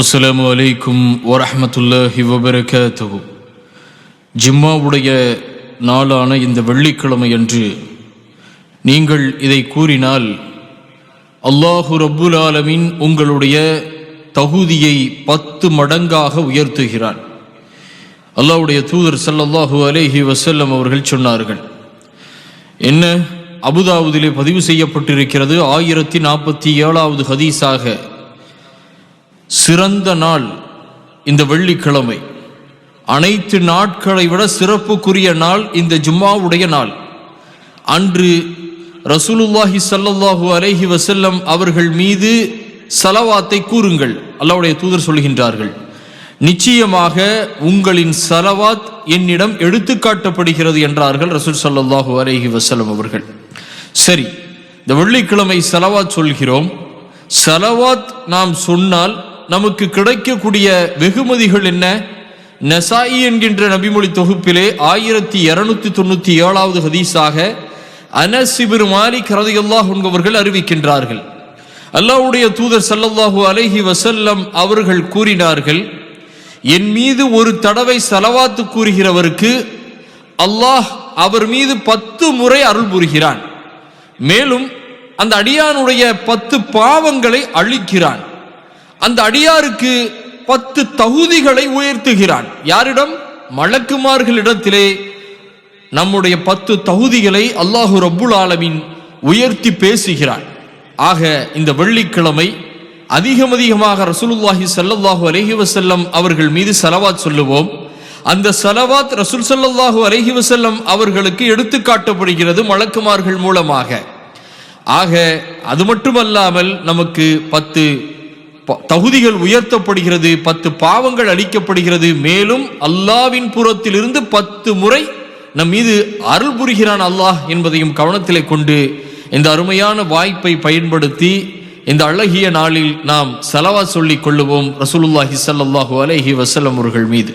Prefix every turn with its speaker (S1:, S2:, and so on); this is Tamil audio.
S1: அஸ்ஸலாமு வலைக்கும் வரமத்துல்லாஹி வபரகாத்தகு ஜிம்மாவுடைய நாளான இந்த வெள்ளிக்கிழமை அன்று நீங்கள் இதை கூறினால் அல்லாஹு ரப்புல் ஆலமின் உங்களுடைய தகுதியை பத்து மடங்காக உயர்த்துகிறான். அல்லாஹுடைய தூதர் ஸல்லல்லாஹு அலேஹி வசல்லம் அவர்கள் சொன்னார்கள் என்ன? அபுதாவுதிலே பதிவு செய்யப்பட்டிருக்கிறது ஆயிரத்தி நாற்பத்தி ஏழாவது ஹதீஸாக சிறந்த நாள் இந்த வெள்ளிக்கிழமை. அனைத்து நாட்களை விட சிறப்புக்குரிய நாள் இந்த ஜும்மாவுடைய நாள். அன்று ரசூலுல்லாஹி சல்லல்லாஹு அலேஹி வசல்லம் அவர்கள் மீது சலவாத்தை கூறுங்கள். அல்லாவுடைய தூதர் சொல்கின்றார்கள் நிச்சயமாக உங்களின் சலவாத் என்னிடம் எடுத்து காட்டப்படுகிறது என்றார்கள் ரசூல் சல்லாஹூ அலேஹி வஸல்லம் அவர்கள். சரி இந்த வெள்ளிக்கிழமை சலவாத் சொல்கிறோம். சலவாத் நாம் சொன்னால் நமக்கு கிடைக்கக்கூடிய வெகுமதிகள் என்ன? நசாயி என்கின்ற நபிமொழி தொகுப்பிலே ஆயிரத்தி இருநூத்தி தொண்ணூத்தி ஏழாவது ஹதீஸாக அனசிபிர் மாலிக் ரதையல்லாஹ் என்பவர்கள் அறிவிக்கின்றார்கள். அல்லாஹ்வுடைய தூதர் சல்லல்லாஹூ அலஹி வசல்லம் அவர்கள் கூறினார்கள் என் மீது ஒரு தடவை செலவாத்து கூறுகிறவருக்கு அல்லாஹ் அவர் மீது பத்து முறை அருள் புரிகிறான். மேலும் அந்த அடியானுடைய பத்து பாவங்களை அழிக்கிறான். அந்த அடியாருக்கு பத்து தகுதிகளை உயர்த்துகிறான். யாரிடம்? மலக்குமார்களிடத்திலே நம்முடைய பத்து தகுதிகளை அல்லாஹு ரப்புல் ஆலமின் உயர்த்தி பேசுகிறான். ஆக இந்த வெள்ளிக்கிழமை அதிகம் அதிகமாக ரசூலுல்லாஹி சல்லாஹூ அலஹி வசல்லம் அவர்கள் மீது செலவாத் சொல்லுவோம். அந்த செலவாத் ரசூல் சல்லாஹூ அலஹி வசல்லம் அவர்களுக்கு எடுத்து காட்டப்படுகிறது மலக்குமார்கள் மூலமாக. ஆக அது மட்டுமல்லாமல் நமக்கு பத்து தகுதிகள் உயர்த்தப்படுகிறது பத்து பாவங்கள் அளிக்கப்படுகிறது மேலும் அல்லாவின் புறத்திலிருந்து பத்து முறை நம் மீது அருள் புரிகிறான் அல்லாஹ் என்பதையும் கவனத்திலே கொண்டு இந்த அருமையான வாய்ப்பை பயன்படுத்தி இந்த அழகிய நாளில் நாம் செலவா சொல்லிக் கொள்ளுவோம் ரசூலுல்லாஹி சல்லாஹூ அலஹி வசலம் அவர்கள் மீது.